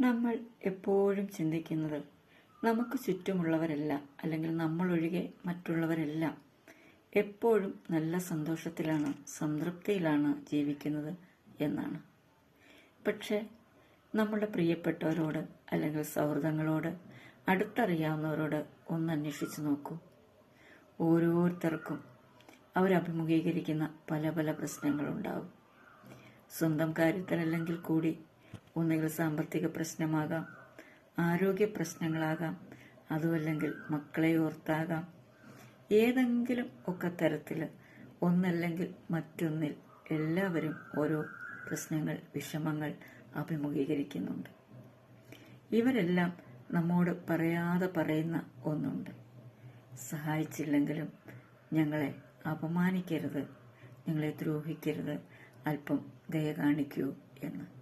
നമ്മൾ എപ്പോഴും ചിന്തിക്കുന്നത് നമുക്ക് ചുറ്റുമുള്ളവരല്ല അല്ലെങ്കിൽ നമ്മളൊഴികെ മറ്റുള്ളവരെല്ലാം. എപ്പോഴും നല്ല സന്തോഷത്തിലാണ് സംതൃപ്തിയിലാണ് ജീവിക്കുന്നത് എന്നാണ്. പക്ഷേ നമ്മളുടെ പ്രിയപ്പെട്ടവരോട് അല്ലെങ്കിൽ സൗഹൃദങ്ങളോട് അടുത്തറിയാവുന്നവരോട് ഒന്ന് അന്വേഷിച്ചു നോക്കൂ. ഓരോരുത്തർക്കും അവരഭിമുഖീകരിക്കുന്ന പല പല പ്രശ്നങ്ങളുണ്ടാവും. സ്വന്തം കാര്യത്തിലല്ലെങ്കിൽ കൂടി ഒന്നുകിൽ സാമ്പത്തിക പ്രശ്നമാകാം ആരോഗ്യ പ്രശ്നങ്ങളാകാം അതുമല്ലെങ്കിൽ മക്കളെ ഓർത്താകാം. ഏതെങ്കിലും ഒക്കെ തരത്തിൽ ഒന്നല്ലെങ്കിൽ മറ്റൊന്നിൽ എല്ലാവരും ഓരോ പ്രശ്നങ്ങൾ വിഷമങ്ങൾ അഭിമുഖീകരിക്കുന്നുണ്ട്. ഇവരെല്ലാം നമ്മോട് പറയാതെ പറയുന്ന ഒന്നുണ്ട്. സഹായിച്ചില്ലെങ്കിലും ഞങ്ങളെ അപമാനിക്കരുത് ഞങ്ങളെ ദ്രോഹിക്കരുത് അല്പം ദയ കാണിക്കൂ എന്ന്.